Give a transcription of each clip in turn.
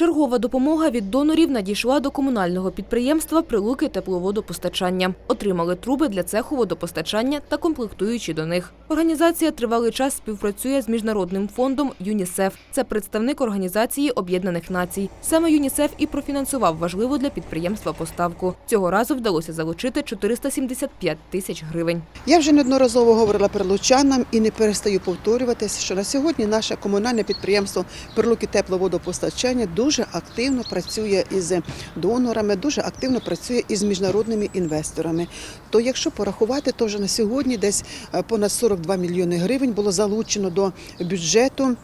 Чергова допомога від донорів надійшла до комунального підприємства Прилуки тепловодопостачання. Отримали труби для цеху водопостачання та комплектуючі до них. Організація тривалий час співпрацює з міжнародним фондом ЮНІСЕФ. Це представник Організації Об'єднаних Націй. Саме ЮНІСЕФ і профінансував важливу для підприємства поставку. Цього разу вдалося залучити 475 тисяч гривень. Я вже неодноразово говорила прилучанам і не перестаю повторюватися, що на сьогодні наше комунальне підприємство Перлуки тепловодопостачання дуже активно працює із донорами, дуже активно працює із міжнародними інвесторами. То якщо порахувати, то вже на сьогодні десь е, понад 42 мільйони гривень було залучено до бюджету.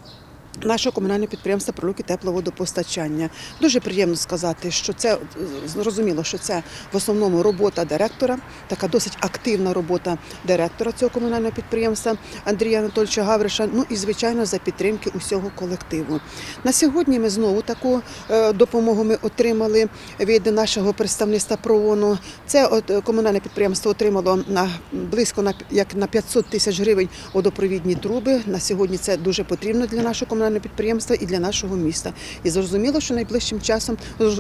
Нашого комунального підприємства «Прилуки тепловодопостачання. Дуже приємно сказати, що це зрозуміло, що це в основному робота директора, така досить активна робота директора цього комунального підприємства Андрія Анатольовича Гавриша. Ну і звичайно за підтримки усього колективу. На сьогодні ми знову таку е, допомогу ми отримали від нашого представництва ПРООНу. Це от е, комунальне підприємство отримало на близько на як на 500 тисяч гривень водопровідні труби. На сьогодні це дуже потрібно для нашого комунального підприємства і для нашого міста. І зрозуміло, що найближчим часом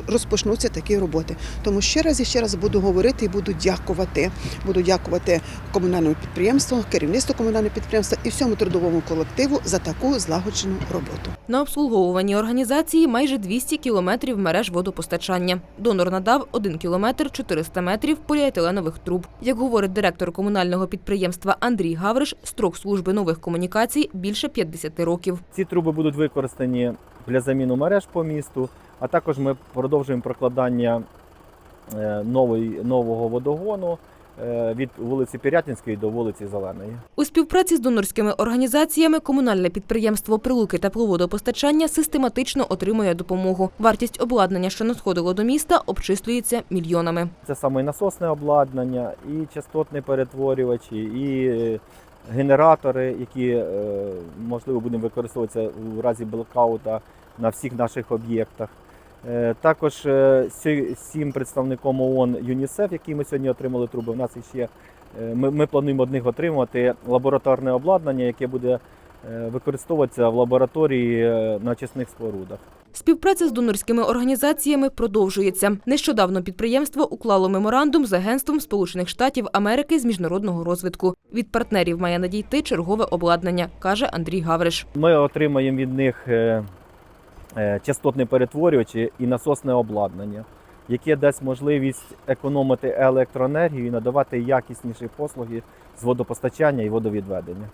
розпочнуться такі роботи. Тому ще раз і ще раз буду говорити і буду дякувати. Буду дякувати комунальному підприємству, керівництву комунального підприємства і всьому трудовому колективу за таку злагоджену роботу. На обслуговуванні організації майже 200 кілометрів мереж водопостачання. Донор надав 1 кілометр 400 метрів поліетиленових труб. Як говорить директор комунального підприємства Андрій Гавриш, строк служби нових комунікацій більше 50 років. Ці труби будуть використані для заміну мереж по місту, а також ми продовжуємо прокладання е, нової, нового водогону е, від вулиці Пірятинської до вулиці Зеленої. У співпраці з донорськими організаціями комунальне підприємство Прилуки тепловодопостачання систематично отримує допомогу. Вартість обладнання, що надходило до міста, обчислюється мільйонами. Це саме і насосне обладнання, і частотні перетворювачі, і генератори, які е, можливо будемо використовуватися у разі блекаута на всіх наших об'єктах. Е, Також е, сі- сім представником ООН ЮНІСЕФ, які ми сьогодні отримали труби. У нас ще е, ми, ми плануємо одних отримати лабораторне обладнання, яке буде е, використовуватися в лабораторії е, на очисних спорудах. Співпраця з донорськими організаціями продовжується. Нещодавно підприємство уклало меморандум з Агентством Сполучених Штатів Америки з міжнародного розвитку. Від партнерів має надійти чергове обладнання, каже Андрій Гавриш. Ми отримаємо від них е, е, частотні перетворювачі і насосне обладнання, яке дасть можливість економити електроенергію і надавати якісніші послуги з водопостачання і водовідведення.